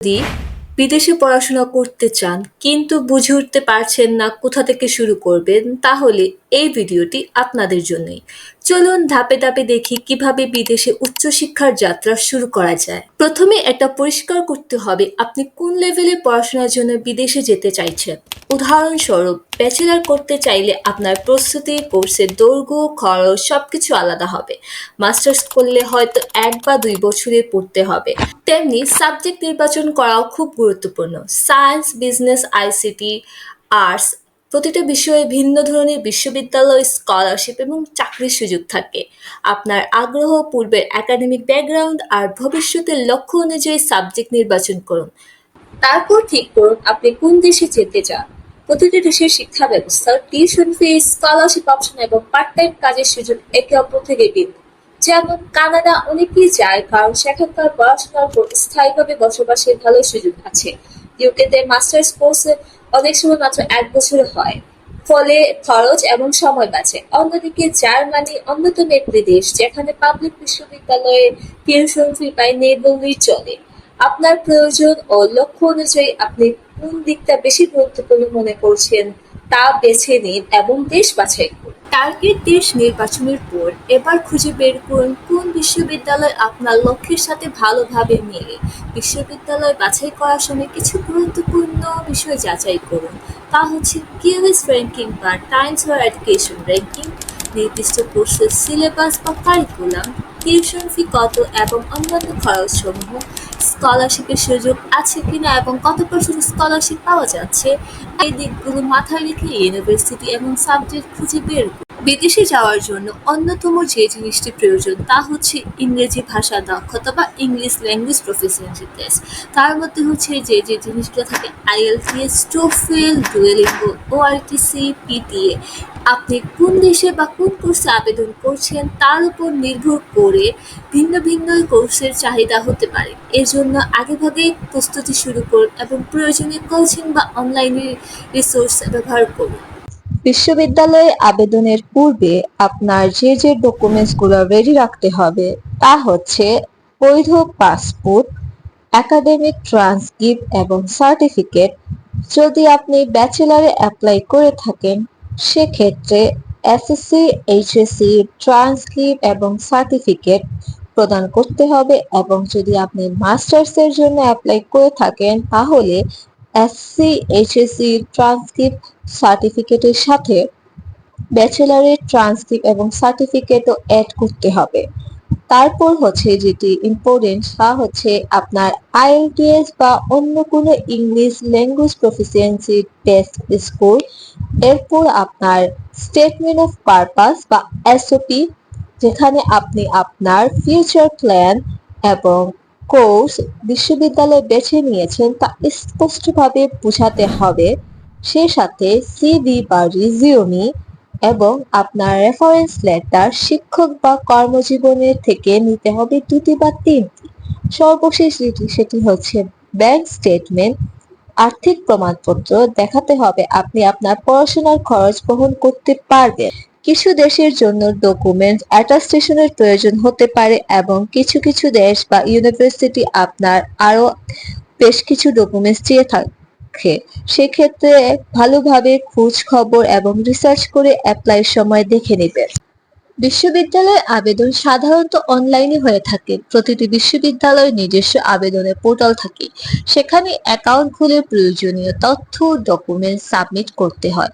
যদি বিদেশে পড়াশোনা করতে চান, কিন্তু বুঝে উঠতে পারছেন না কোথা থেকে শুরু করবেন, তাহলে এই ভিডিওটি আপনাদের জন্যই। চলুন ধাপে ধাপে দেখি কীভাবে বিদেশে উচ্চশিক্ষার যাত্রা শুরু করা যায়। প্রথমে এটা পরিষ্কার করতে হবে আপনি কোন লেভেলে পড়াশোনার জন্য বিদেশে যেতে চাইছেন। উদাহরণস্বরূপ, ব্যাচেলার করতে চাইলে আপনার প্রস্তুতি, কোর্সের দৈর্ঘ্য, খরচ সবকিছু আলাদা হবে। মাস্টার্স করলে হয়তো এক বা দুই বছরে পড়তে হবে। তেমনি সাবজেক্ট নির্বাচন করাও খুব গুরুত্বপূর্ণ। সায়েন্স, বিজনেস, আইসিটি, আর্টস প্রতিটা বিষয়ে ভিন্ন ধরনের বিশ্ববিদ্যালয় স্কলারশিপ এবং চাকরির সুযোগ থাকে। আপনার আগ্রহ, পূর্বের একাডেমিক ব্যাকগ্রাউন্ড আর ভবিষ্যতের লক্ষ্য অনুযায়ী সাবজেক্ট নির্বাচন করুন। তারপর ঠিক করুন আপনি কোন দেশে যেতে চান। প্রতিটি দেশের শিক্ষা ব্যবস্থা টিউশন ফি স্কলারশিপ অপশন এবং পার্ট টাইম কাজের সুযোগ একে অপর থেকে ভিন্ন। যেমন কানাডা অনেকেই যায়, কারণ সেখানকার পড়াশোনার পর স্থায়ীভাবে বসবাসের ভালো সুযোগ আছে। ইউকেতে মাস্টার্স কোর্স অনেক সময় মাত্র এক বছর হয়। ফলে খরচ এবং সময় বাঁচে। অন্যদিকে জার্মানি অন্যতম একটি দেশ, যেখানে পাবলিক বিশ্ববিদ্যালয়ে টিউশন ফি পায় নেই চলে। আপনার প্রয়োজন ও লক্ষ্য অনুযায়ী আপনি কোন দিকটা বেশি গুরুত্বপূর্ণ মনে করছেন তা বেছে নিন এবং দেশ বাছাই করুন। টার্গেট দেশ নির্বাচনের পর এবার খুঁজে বের করুন কোন বিশ্ববিদ্যালয় আপনার লক্ষ্যের সাথে ভালোভাবে মেলে। বিশ্ববিদ্যালয় বাছাই করার সময় কিছু গুরুত্বপূর্ণ বিষয় যাচাই করুন। তা হচ্ছে কিউএস র্যাঙ্কিং বা টাইমস ফর এডুকেশন র্যাঙ্কিং, নির্দিষ্ট কোর্সের সিলেবাস বা কারিকুলাম, টিউশন ফি কত এবং অন্যান্য খরচসমূহ স্কলারশিপের সুযোগ আছে কিনা এবং কত পার্সেন্ট স্কলারশিপ পাওয়া যাচ্ছে? এই দিকগুলো মাথায় রেখে ইউনিভার্সিটি এবং সাবজেক্ট খুঁজে বের বিদেশে যাওয়ার জন্য অন্যতম যে জিনিসটি প্রয়োজন তা হচ্ছে ইংরেজি ভাষা দক্ষতা বা ইংলিশ ল্যাঙ্গুয়েজ প্রফিসিয়েন্সি টেস্ট তার মধ্যে হচ্ছে যে যে জিনিসগুলো থাকে IELTS TOEFL Duolingo ORTC PTE আপনি কোন দেশে বা কোন কোর্সে আবেদন করছেন তার উপর নির্ভর করে ভিন্ন ভিন্ন কোর্সের চাহিদা হতে পারে। এজন্য আগেভাগে প্রস্তুতি শুরু করুন এবং প্রয়োজনীয় কোচিং বা অনলাইনে রিসোর্স ব্যবহার করুন। বিশ্ববিদ্যালয়ে আবেদনের পূর্বে আপনার যে যে ডকুমেন্টসগুলো রেডি রাখতে হবে তা হচ্ছে বৈধ পাসপোর্ট একাডেমিক ট্রান্সক্রিপ্ট এবং সার্টিফিকেট যদি আপনি ব্যাচেলারে অ্যাপ্লাই করে থাকেন সেক্ষেত্রে এসএসসি এইচএসসি ট্রান্সক্রিপ্ট এবং সার্টিফিকেট প্রদান করতে হবে এবং যদি আপনি মাস্টার্সের জন্য অ্যাপ্লাই করে থাকেন, তাহলে এসসি এইচএসসি ট্রান্সক্রিপ্ট সার্টিফিকেটের সাথে ব্যাচেলারের ট্রান্সক্রিপ্ট এবং সার্টিফিকেটও অ্যাড করতে হবে। তারপর হচ্ছে যেটি ইম্পর্টেন্ট তা হচ্ছে আপনার আইএলটিএস বা অন্য কোনো English language proficiency test score এরপর আপনার স্টেটমেন্ট অফ পারপাস বা এসওপি যেখানে আপনি আপনার ফিউচার প্ল্যান এবং কোর্স বিশ্ববিদ্যালয়ে বেছে নিয়েছেন তা স্পষ্টভাবে বোঝাতে হবে। সে সাথে সিভি বা রিজিউমি এবং আপনার রেফারেন্স লেটার শিক্ষক বা কর্মজীবনের থেকে নিতে হবে দুটি বা তিনটি। সর্বশেষ যেটি, সেটি হচ্ছে ব্যাংক স্টেটমেন্ট আর্থিক প্রমাণপত্র দেখাতে হবে। আপনি আপনার পড়াশোনার খরচ বহন করতে পারবেন। কিছু দেশের জন্য ডকুমেন্ট অ্যাটাস্টেশনের প্রয়োজন হতে পারে এবং কিছু কিছু দেশ বা ইউনিভার্সিটি আপনার আরও বেশ কিছু ডকুমেন্টস চেয়ে থাকে। সেক্ষেত্রে ভালোভাবে খোঁজ খবর এবং রিসার্চ করে অ্যাপ্লাইয়ের সময় দেখে নেবেন। বিশ্ববিদ্যালয়ে আবেদন সাধারণত অনলাইনে হয়ে থাকে। প্রতিটি বিশ্ববিদ্যালয়ের নিজস্ব আবেদনের পোর্টাল থাকে। সেখানে অ্যাকাউন্ট খুলে প্রয়োজনীয় তথ্য ডকুমেন্ট সাবমিট করতে হয়।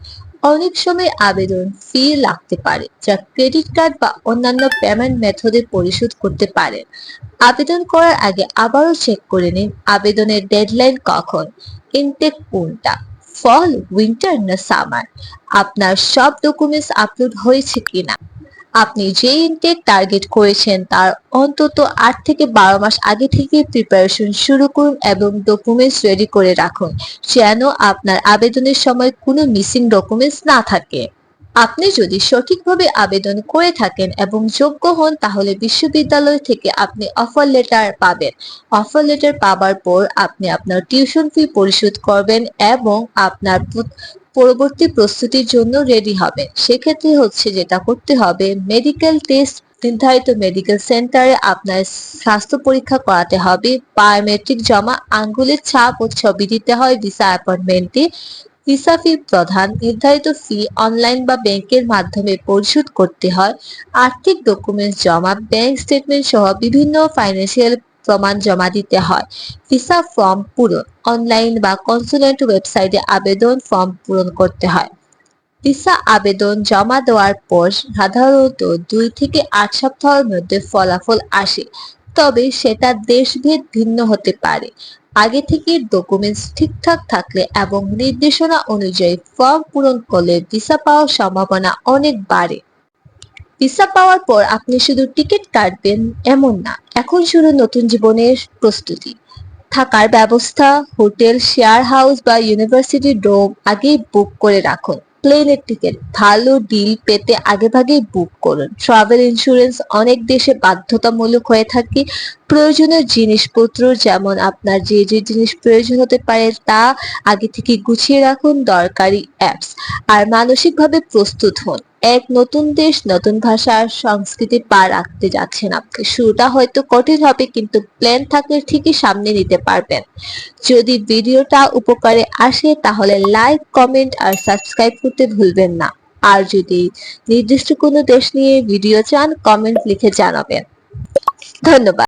অনেক সময় আবেদন ফি লাগতে পারে, যা ক্রেডিট কার্ড বা অন্যান্য পেমেন্ট মেথডে পরিশোধ করতে পারেন আবেদন করার আগে আবারও চেক করে নিন, আবেদনের ডেডলাইন কখন। ইনটেক কোনটা? ফল উইন্টার না সামার আপনার সব ডকুমেন্টস আপলোড হয়েছে কিনা? আপনি যে ইনটেক টার্গেট করেছেন তার অন্তত আট থেকে বারো মাস আগে থেকে প্রিপারেশন শুরু করুন এবং ডকুমেন্টস রেডি করে রাখুন, যেন আপনার আবেদনের সময় কোনো মিসিং ডকুমেন্টস না থাকে। আপনি যদি সঠিকভাবে আবেদন করে থাকেন এবং যোগ্য হন, তাহলে বিশ্ববিদ্যালয় থেকে আপনি অফার লেটার পাবেন। অফার লেটার পাবার পর আপনি আপনার টিউশন ফি পরিশোধ করবেন এবং আপনার পরবর্তী প্রস্তুতির জন্য রেডি হবে। সেক্ষেত্রে হচ্ছে যেটা করতে হবে মেডিকেল টেস্ট নির্ধারিত মেডিকেল সেন্টারে আপনার স্বাস্থ্য পরীক্ষা করাতে হবে। বায়োমেট্রিক জমা আঙ্গুলের ছাপ ও ছবি দিতে হয় ভিসা অ্যাপয়েন্টমেন্টে ভিসা ফি প্রধান, নির্ধারিত ফি অনলাইন বা ব্যাংকের মাধ্যমে পরিশোধ করতে হয়। আর্থিক ডকুমেন্টস জমা ব্যাংক স্টেটমেন্ট সহ বিভিন্ন ফাইন্যান্সিয়াল প্রমাণ জমা দিতে হয়। ভিসা ফর্ম পূরণ, অনলাইন বা কনসুলেট ওয়েবসাইটে আবেদন ফর্ম পূরণ করতে হয়। ভিসা আবেদন জমা দেওয়ার পর সাধারণত দুই থেকে আট সপ্তাহের মধ্যে ফলাফল আসে, তবে সেটা দেশভেদ ভিন্ন হতে পারে। আগে থেকে ডকুমেন্টস ঠিকঠাক থাকলে এবং নির্দেশনা অনুযায়ী ফর্ম পূরণ করলে ভিসা পাওয়ার সম্ভাবনা অনেক বাড়ে। ভিসা পাওয়ার পর আপনি শুধু টিকিট কাটবেন এমন না, এখন শুরু নতুন জীবনের প্রস্তুতি। থাকার ব্যবস্থা, হোটেল, শেয়ার হাউস বা ইউনিভার্সিটি ডোম আগেই বুক করে রাখুন। প্লেনের টিকিট, ভালো ডিল পেতে আগেভাগেই বুক করুন। ট্রাভেল ইন্স্যুরেন্স অনেক দেশে বাধ্যতামূলক হয়ে থাকে। প্রয়োজনীয় জিনিসপত্র যেমন আপনার যে যে জিনিস প্রয়োজন হতে পারে তা আগে থেকে গুছিয়ে রাখুন দরকারি অ্যাপস। আর মানসিকভাবে প্রস্তুত হন। এক নতুন দেশ, নতুন ভাষা সংস্কৃতি পা রাখতে যাচ্ছেন আপনি। শুরুটা হয়তো কঠিন হবে, কিন্তু প্ল্যান থাকলে ঠিকই সামনে নিতে পারবেন। যদি ভিডিওটা উপকারে আসে, তাহলে লাইক কমেন্ট আর সাবস্ক্রাইব করতে ভুলবেন না। আর যদি নির্দিষ্ট কোনো দেশ নিয়ে ভিডিও চান কমেন্ট লিখে জানাবেন। ধন্যবাদ।